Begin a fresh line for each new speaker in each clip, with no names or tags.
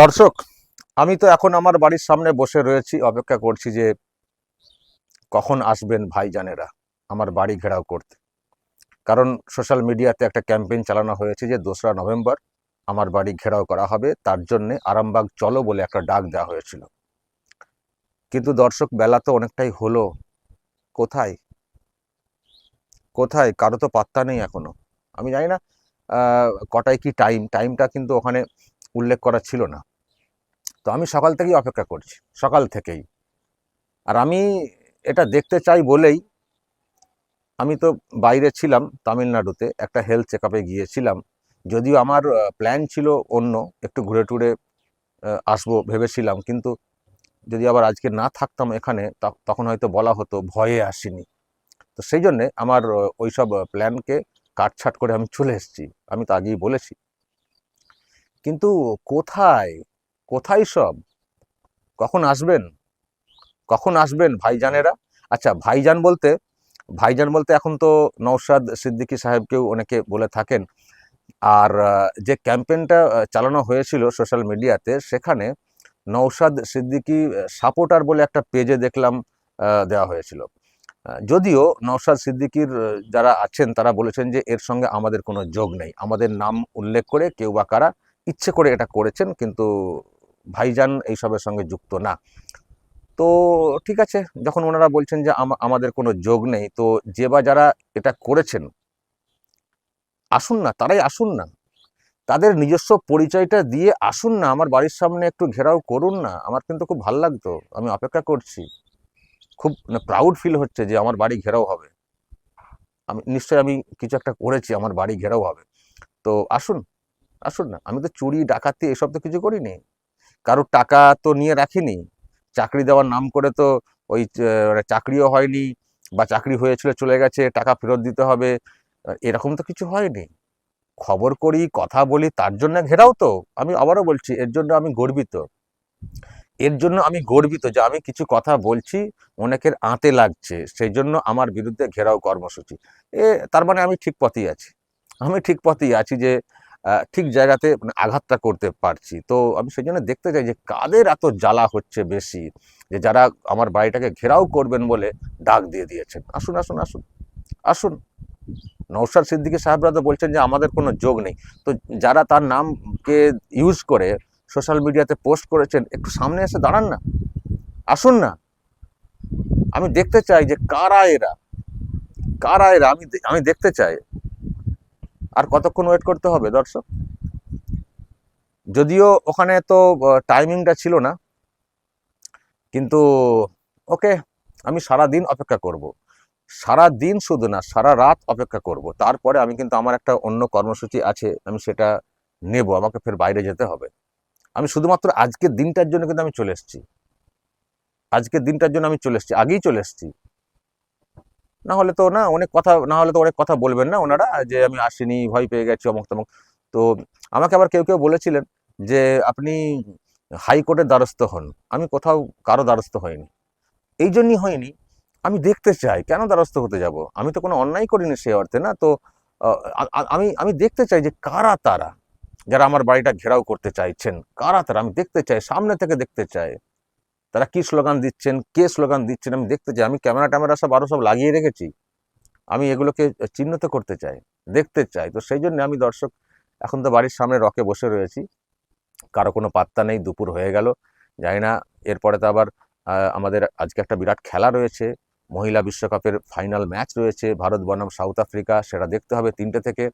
দর্শক, আমি তো এখন আমার বাড়ির সামনে বসে রয়েছি, অপেক্ষা করছি যে কখন আসবেন ভাইজানেরা আমার বাড়ি ঘেরাও করতে। কারণ সোশ্যাল মিডিয়াতে একটা ক্যাম্পেইন চালানো হয়েছে যে দোসরা নভেম্বর আমার বাড়ি ঘেরাও করা হবে, তার জন্যে আরামবাগ চলো বলে একটা ডাক দেওয়া হয়েছিল। কিন্তু দর্শক, বেলা তো অনেকটাই হলো। কোথায়? কোথায়? কারও তো পাত্তা নেই এখনও। আমি জানি না কটায় কি টাইম টাইমটা কিন্তু ওখানে উল্লেখ করা ছিল না। তো আমি সকাল থেকেই অপেক্ষা করছি, সকাল থেকেই। আর আমি এটা দেখতে চাই বলেই আমি তো বাইরে ছিলাম তামিলনাড়ুতে, একটা হেলথ চেক গিয়েছিলাম। যদিও আমার প্ল্যান ছিল অন্য, একটু ঘুরে টুরে আসব ভেবেছিলাম, কিন্তু যদি আবার আজকে না থাকতাম এখানে তখন হয়তো বলা হতো, ভয়ে আসিনি। তো সেই জন্যে আমার ওইসব প্ল্যানকে কাটছাট করে আমি চলে এসেছি। আমি তো আগেই বলেছি কিন্তু কোথায়? কোথায় সব? কখন আসবেন? কখন আসবেন ভাইজানেরা? আচ্ছা ভাইজান বলতে ভাইজান বলতে এখন তো নৌসাদ সিদ্দিকী সাহেবকেও অনেকে বলে থাকেন। আর যে ক্যাম্পেইনটা চালানো হয়েছিল সোশ্যাল মিডিয়াতে, সেখানে নৌসাদ সিদ্দিকী সাপোর্টার বলে একটা পেজে দেখলাম দেওয়া হয়েছিল। যদিও নৌসাদ সিদ্দিকীর যারা আছেন, তারা বলেছেন যে এর সঙ্গে আমাদের কোনো যোগ নেই। আমাদের নাম উল্লেখ করে কেউ বা কারা ইচ্ছে করে এটা করেছেন, কিন্তু ভাইজান এইসবের সঙ্গে যুক্ত না। তো ঠিক আছে, যখন ওনারা বলছেন যে আমা- আমাদের কোনো যোগ নেই, তো যে বা যারা এটা করেছেন, আসুন না, তারাই আসুন না। তাদের নিজস্ব পরিচয়টা দিয়ে আসুন না, আমার বাড়ির সামনে একটু ঘেরাও করুন না, আমার কিন্তু খুব ভালো লাগতো, আমি অপেক্ষা করছি। খুব প্রাউড ফিল হচ্ছে যে আমার বাড়ি ঘেরাও হবে। আমি, নিশ্চয়ই আমি কিছু একটা করেছি, আমার বাড়ি ঘেরাও হবে। তো আসুন আসুন না, আমি তো চুরি, ডাকাতি এসব তো কিছু করিনি। কারোর টাকা তো নিয়ে রাখিনি। চাকরি দেওয়ার নাম করে তো ওই মানে চাকরিও হয়নি বা চাকরি হয়েছিল, চলে গেছে, টাকা ফেরত দিতে হবে। এরকম তো কিছু হয়নি। খবর করি, কথা বলি, তার জন্য ঘেরাও তো। আমি আবারও বলছি, এর জন্য আমি গর্বিত। এর জন্য আমি গর্বিত যে আমি কিছু কথা বলছি, অনেকের আঁতে লাগছে। সেই জন্য আমার বিরুদ্ধে ঘেরাও কর্মসূচি। এ, তার মানে আমি ঠিক পথেই আছি। আমি ঠিক পথেই আছি যে ঠিক জায়গাতে মানে আঘাতটা করতে পারছি। তো আমি সেই জন্য দেখতে চাই যে কাদের এত জ্বালা হচ্ছে বেশি, যে যারা আমার বাড়িটাকে ঘেরাও করবেন বলে ডাক দিয়ে দিয়েছেন। আসুন আসুন আসুন আসুন। নৌসাদ সিদ্দিকী সাহেবরা তো বলছেন যে আমাদের কোনো যোগ নেই। তো যারা তার নামকে ইউজ করে সোশ্যাল মিডিয়াতে পোস্ট করেছেন, একটু সামনে এসে দাঁড়ান না, আসুন না। আমি দেখতে চাই যে কারা এরা কারা এরা? আমি আমি দেখতে চাই আর কতক্ষণ ওয়েট করতে হবে, দর্শক? যদিও ওখানে তো টাইমিংটা ছিল না, কিন্তু, ওকে, আমি সারা দিন অপেক্ষা করব। সারা দিন শুধু না, সারা রাত অপেক্ষা করব। তারপরে আমি কিন্তু আমার একটা অন্য কর্মসূচি আছে, আমি সেটা নেব, আমাকে ফের বাইরে যেতে হবে। আমি শুধুমাত্র আজকের দিনটার জন্য কিন্তু আমি চলে এসেছি। আজকের দিনটার জন্য আমি চলে এসেছি, আগেই চলে এসেছি। না হলে তো না অনেক কথা না হলে তো অনেক কথা বলবেন না ওনারা যে আমি আসিনি, ভয় পেয়ে গেছি, অমুক তমুক। তো আমাকে আবার কেউ কেউ বলেছিলেন যে আপনি হাইকোর্টের দ্বারস্থ হন। আমি কোথাও কারও দ্বারস্থ হইনি। এই জন্যই হয়নি। আমি দেখতে চাই, কেন দ্বারস্থ হতে যাব? আমি তো কোনো অন্যায় করিনি সে অর্থে না। তো আমি আমি দেখতে চাই যে কারা তারা, যারা আমার বাড়িটা ঘেরাও করতে চাইছেন, কারা তারা? আমি দেখতে চাই, সামনে থেকে দেখতে চাই। তারা কি স্লোগান দিচ্ছেন, কে স্লোগান দিচ্ছেন আমি দেখতে চাই। আমি ক্যামেরা ট্যামেরা সব আরও সব লাগিয়ে রেখেছি। আমি এগুলোকে চিহ্নিত করতে চাই, দেখতে চাই। তো সেই জন্য আমি দর্শক, এখন তো বাড়ির সামনে রকে বসে রয়েছি। কারও কোনো পাত্তা নেই, দুপুর হয়ে গেল। জানি না, এরপরে তো আবার আমাদের আজকে একটা বিরাট খেলা রয়েছে। মহিলা বিশ্বকাপের ফাইনাল ম্যাচ রয়েছে। ভারত, বনাম, সাউথ আফ্রিকা, সেটা দেখতে হবে তিনটে থেকে।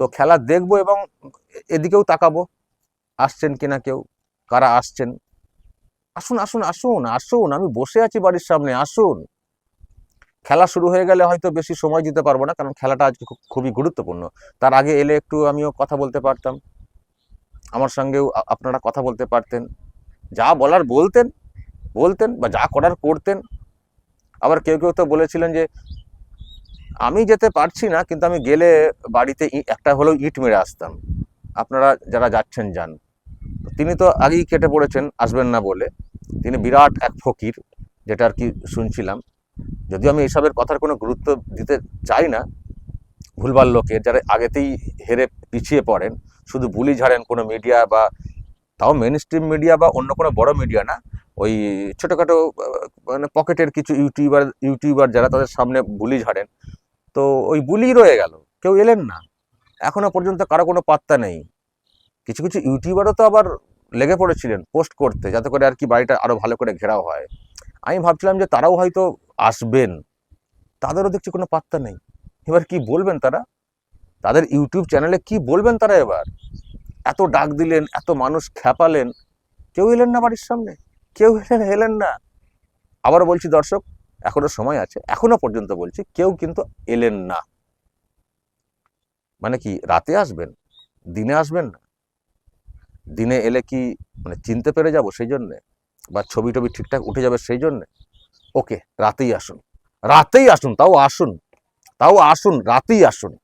তো খেলা দেখব এবং এদিকেও তাকাবো। আসছেন কিনা কেউ? কারা আসছেন? আসুন আসুন আসুন আসুন, আমি বসে আছি বাড়ির সামনে, আসুন। খেলা শুরু হয়ে গেলে হয়তো বেশি সময় দিতে পারব না, কারণ খেলাটা আজকে খুবই গুরুত্বপূর্ণ। তার আগে এলে একটু আমিও কথা বলতে পারতাম। আমার সঙ্গেও আপনারা কথা বলতে পারতেন। যা বলার বলতেন বলতেন বা যা করার করতেন। আবার কেউ কেউ তো বলেছিলেন যে, আমি যেতে পারছি না, কিন্তু আমি গেলে বাড়িতে একটা হলেও ইট মেরে আসতাম। আপনারা যারা যাচ্ছেন, যান। তিনি তো আগেই কেটে পড়েছেন, আসবেন না বলে। তিনি বিরাট এক ফকির, যেটা আর কি শুনছিলাম। যদিও আমি এসবের কথার কোনো গুরুত্ব দিতে চাই না, ভুলভাল লোকের যারা আগেতেই হেরে পিছিয়ে পড়েন, শুধু বুলি ঝাড়েন কোনো মিডিয়া বা তাও মেন স্ট্রিম মিডিয়া বা অন্য কোনো বড় মিডিয়া না, ওই ছোটোখাটো মানে পকেটের কিছু ইউটিউবার ইউটিউবার যারা তাদের সামনে বুলি ঝাড়েন। তো ওই বুলি রয়ে গেল, কেউ এলেন না। এখনও পর্যন্ত কারও কোনো পাত্তা নেই। কিছু কিছু ইউটিউবারও তো আবার লেগে পড়েছিলেন পোস্ট করতে, যাতে করে আর কি বাড়িটা আরও ভালো করে ঘেরাও হয়। আমি ভাবছিলাম যে তারাও হয়তো আসবেন। তাদেরও দেখছি কোনো পাত্তা নেই। এবার কি বলবেন তারা? তাদের ইউটিউব চ্যানেলে কি বলবেন তারা এবার? এত ডাক দিলেন, এত মানুষ খ্যাপালেন, কেউ এলেন না বাড়ির সামনে? কেউ এলেন এলেন না। আবারও বলছি, দর্শক, এখনও সময় আছে, এখনও পর্যন্ত বলছি, কেউ কিন্তু এলেন না। মানে কি, রাতে আসবেন? দিনে আসবেন? না দিনে এলে কি মানে চিনতে পেরে যাব সেই জন্যে? বা ছবি টবি ঠিকঠাক উঠে যাবে সেই জন্যে? ওকে, রাতেই আসুন। রাতেই আসুন, তাও আসুন। তাও আসুন, রাতেই আসুন।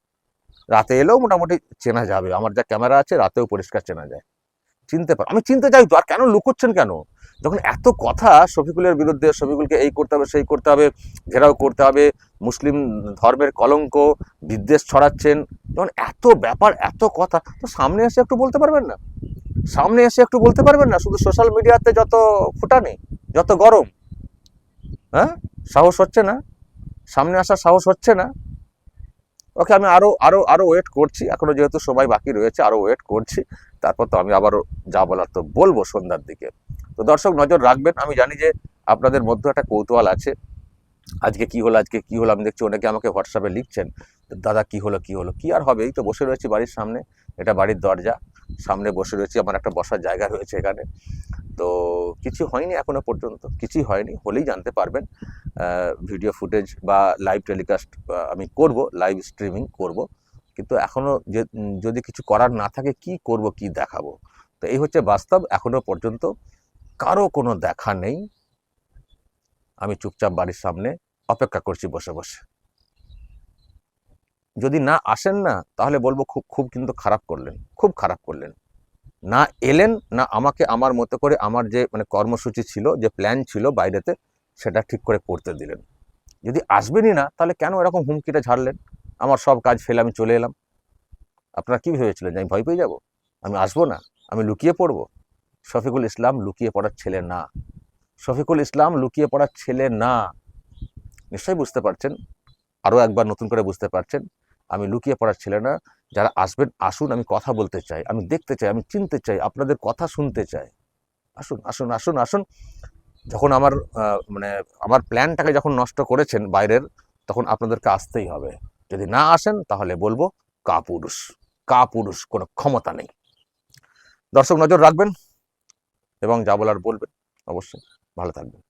রাতে এলেও মোটামুটি চেনা যাবে। আমার যা ক্যামেরা আছে, রাতেও পরিষ্কার চেনা যায়। চিনতে পার আমি চিনতে চাই তো, আর কেন লুকোচ্ছেন কেন? যখন এত কথা, শফিকুলের বিরুদ্ধে শফিকুলকে এই করতে হবে, সেই করতে হবে, ঘেরাও করতে হবে, মুসলিম ধর্মের কলঙ্ক, বিদ্বেষ ছড়াচ্ছেন, যখন এত ব্যাপার, এত কথা, তো সামনে এসে একটু বলতে পারবেন না? সামনে এসে একটু বলতে পারবেন না? শুধু সোশ্যাল মিডিয়াতে যত ফুটানি, যত গরম হ্যাঁ? সাহস হচ্ছে না। সামনে আসার সাহস হচ্ছে না। ওকে, আমি আরও আরও আরও ওয়েট করছি। এখনও যেহেতু সময় বাকি রয়েছে, আরও ওয়েট করছি। তারপর তো আমি আবারও যা বলার তো বলব সন্ধ্যার দিকে। তো দর্শক, নজর রাখবেন। আমি জানি যে আপনাদের মধ্যে একটা কৌতূহল আছে। আজকে কি হলো, আজকে কি হলো, আমি দেখছি অনেকে আমাকে হোয়াটসঅ্যাপে লিখছেন, দাদা, কি হলো কি হলো? কি আর হবে? এই তো বসে রয়েছি বাড়ির সামনে। এটা বাড়ির দরজা। সামনে বসে রয়েছি, আমার একটা বসার জায়গা রয়েছে এখানে। তো কিছু হয়নি এখনও পর্যন্ত, কিছুই হয়নি, হলেই জানতে পারবেন। ভিডিও ফুটেজ বা লাইভ টেলিকাস্ট আমি করব লাইভ স্ট্রিমিং করব। কিন্তু এখনও যে যদি কিছু করার না থাকে, কি করব, কি দেখাবো? তো এই হচ্ছে বাস্তব, এখনও পর্যন্ত কারও কোনো দেখা নেই। আমি চুপচাপ বাড়ির সামনে অপেক্ষা করছি বসে বসে। যদি না আসেন না, তাহলে বলব খুব খুব কিন্তু খারাপ করলেন, খুব খারাপ করলেন। না এলেন, না আমাকে আমার মতো করে আমার যে মানে কর্মসূচি ছিল, যে প্ল্যান ছিল বাইরেতে, সেটা ঠিক করে করতে দিলেন। যদি আসবেনই না, তাহলে কেন এরকম হুমকিটা ঝাড়লেন? আমার সব কাজ ফেলে আমি চলে এলাম। আপনারা কী ভেবেছিলেন যে আমি ভয় পেয়ে যাব? আমি আসব না, আমি লুকিয়ে পড়ব। শফিকুল ইসলাম লুকিয়ে পড়ার ছেলে না। শফিকুল ইসলাম লুকিয়ে পড়ার ছেলে না। নিশ্চয়ই বুঝতে পারছেন? আরও একবার নতুন করে বুঝতে পারছেন? আমি লুকিয়ে পড়ার ছেলে না। যারা আসবেন, আসুন, আমি কথা বলতে চাই, আমি দেখতে চাই, আমি চিনতে চাই, আপনাদের কথা শুনতে চাই। আসুন আসুন আসুন আসুন। যখন আমার মানে আমার প্ল্যানটাকে যখন নষ্ট করেছেন বাইরের, তখন আপনাদেরকে আসতেই হবে। যদি না আসেন, তাহলে বলব কাপুরুষ কাপুরুষ, কোনো ক্ষমতা নেই। দর্শক নজর রাখবেন এবং যা বলার বলবেন, অবশ্যই। ভালো থাকবেন।